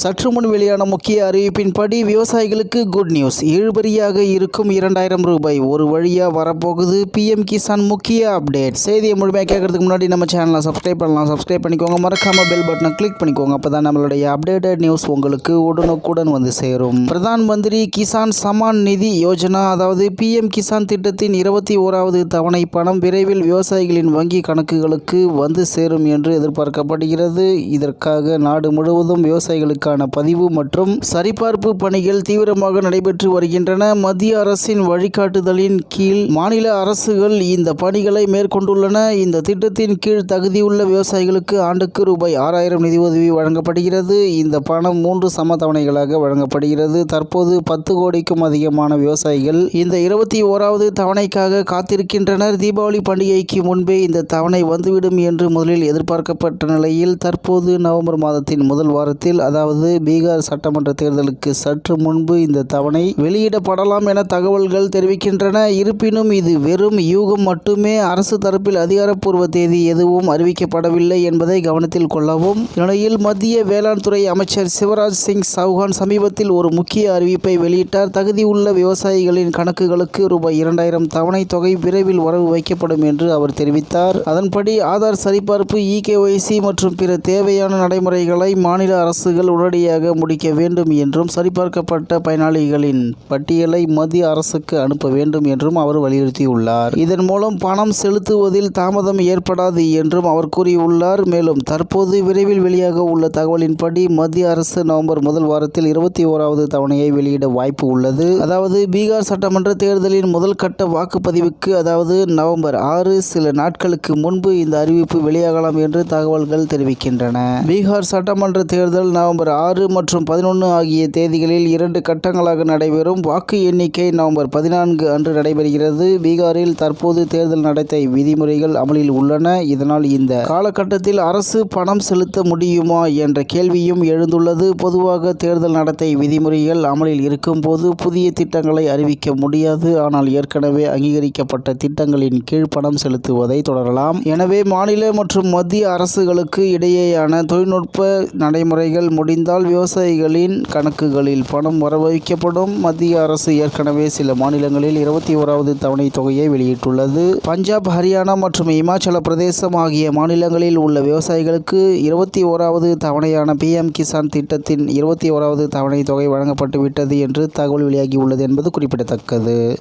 சற்று முன் வெளியான முக்கிய அறிவிப்பின்படி விவசாயிகளுக்கு குட் நியூஸ் இழுபறியாக இருக்கும் இரண்டாயிரம் ரூபாய் ஒரு வழியாக வரப்போகுது. பிஎம் கிசான் முக்கிய அப்டேட் செய்தியை முழுமையாக கேட்கறதுக்கு முன்னாடி நம்ம சேனலை சப்ஸ்கிரைப் பண்ணலாம். சப்ஸ்கிரைப் பண்ணிக்கோங்க. மறக்காம பெல் பட்டனை கிளிக் பண்ணிக்கோங்க. அப்போ தான் நம்மளுடைய அப்டேட்டட் நியூஸ் உங்களுக்கு உடனுக்குடன் வந்து சேரும். பிரதான் மந்திரி கிசான் சமான் நிதி யோஜனா அதாவது பிஎம் கிசான் திட்டத்தின் இருபத்தி ஓராவது தவணை பணம் விரைவில் விவசாயிகளின் வங்கி கணக்குகளுக்கு வந்து சேரும் என்று எதிர்பார்க்கப்படுகிறது. இதற்காக நாடு முழுவதும் விவசாயிகளுக்கு விவசாயிகளுக்கான பதிவு மற்றும் சரிபார்ப்பு பணிகள் தீவிரமாக நடைபெற்று வருகின்றன. மத்திய அரசின் வழிகாட்டுதலின் கீழ் மாநில அரசுகள் இந்த பணிகளை மேற்கொண்டுள்ளன. இந்த திட்டத்தின் கீழ் தகுதியுள்ள விவசாயிகளுக்கு ஆண்டுக்கு ரூபாய் ஆறாயிரம் நிதி உதவி வழங்கப்படுகிறது. இந்த பணம் மூன்று சம தவணைகளாக வழங்கப்படுகிறது. தற்போது பத்து கோடிக்கும் அதிகமான விவசாயிகள் இந்த இருபத்தி ஓராவது தவணைக்காக காத்திருக்கின்றனர். தீபாவளி பண்டிகைக்கு முன்பே இந்த தவணை வந்துவிடும் என்று முதலில் எதிர்பார்க்கப்பட்ட நிலையில் தற்போது நவம்பர் மாதத்தின் முதல் வாரத்தில் அதாவது பீகார் சட்டமன்ற தேர்தலுக்கு சற்று முன்பு இந்த தவணை வெளியிடப்படலாம் என தகவல்கள் தெரிவிக்கின்றன. இருப்பினும் இது வெறும் யூகம் மட்டுமே. அரசு தரப்பில் அதிகாரப்பூர்வ தேதி எதுவும் அறிவிக்கப்படவில்லை என்பதை கவனத்தில் கொள்ளவும். இந்நிலையில் மத்திய வேளாண் துறை அமைச்சர் சிவராஜ் சிங் சௌஹான் சமீபத்தில் ஒரு முக்கிய அறிவிப்பை வெளியிட்டார். தகுதியுள்ள விவசாயிகளின் கணக்குகளுக்கு ரூபாய் இரண்டாயிரம் தவணை தொகை விரைவில் வரவு வைக்கப்படும் என்று அவர் தெரிவித்தார். அதன்படி ஆதார் சரிபார்ப்பு இகேஒய்சி மற்றும் பிற தேவையான நடைமுறைகளை மாநில அரசுகள் உடனடியாக முடிக்க வேண்டும் என்றும் சரிபார்க்கப்பட்ட பயனாளிகளின் பட்டியலை மத்திய அரசுக்கு அனுப்ப வேண்டும் என்றும் அவர் வலியுறுத்தியுள்ளார். இதன் மூலம் பணம் செலுத்துவதில் தாமதம் ஏற்படாது என்றும் அவர் கூறியுள்ளார். மேலும் தற்போது விரைவில் வெளியாக உள்ள தகவலின்படி மத்திய அரசு நவம்பர் முதல் வாரத்தில் இருபத்தி ஓராவது தவணையை வெளியிட வாய்ப்பு உள்ளது. அதாவது பீகார் சட்டமன்ற தேர்தலின் முதல் கட்ட வாக்குப்பதிவுக்கு அதாவது நவம்பர் ஆறு சில நாட்களுக்கு முன்பு இந்த அறிவிப்பு வெளியாகலாம் என்று தகவல்கள் தெரிவிக்கின்றன. பீகார் சட்டமன்ற தேர்தல் நவம்பர் ஆறு மற்றும் பதினொன்று ஆகிய தேதிகளில் இரண்டு கட்டங்களாக நடைபெறும். வாக்கு எண்ணிக்கை நவம்பர் பதினான்கு அன்று நடைபெறுகிறது. பீகாரில் தற்போது தேர்தல் நடத்தை விதிமுறைகள் அமலில் உள்ளன. இதனால் இந்த காலகட்டத்தில் அரசு பணம் செலுத்த முடியுமா என்ற கேள்வியும் எழுந்துள்ளது. பொதுவாக தேர்தல் நடத்தை விதிமுறைகள் அமலில் இருக்கும்போது புதிய திட்டங்களை அறிவிக்க முடியாது. ஆனால் ஏற்கனவே அங்கீகரிக்கப்பட்ட திட்டங்களின் கீழ் பணம் செலுத்துவதை தொடரலாம். எனவே மாநில மற்றும் மத்திய அரசுகளுக்கு இடையேயான தொழில்நுட்ப நடைமுறைகள் வந்தால் விவசாயிகளின் கணக்குகளில் பணம் வரவைக்கப்படும் மத்திய அரசு ஏற்கனவே சில மாநிலங்களில் இருபத்தி ஓராவது தவணை தொகையை வெளியிட்டுள்ளது. பஞ்சாப் ஹரியானா மற்றும் இமாச்சல பிரதேசம் ஆகிய மாநிலங்களில் உள்ள விவசாயிகளுக்கு இருபத்தி ஓராவது தவணையான பிஎம் கிசான் திட்டத்தின் இருபத்தி ஓராவது தவணை தொகை வழங்கப்பட்டு விட்டது என்று தகவல் வெளியாகியுள்ளது என்பது குறிப்பிடத்தக்கது.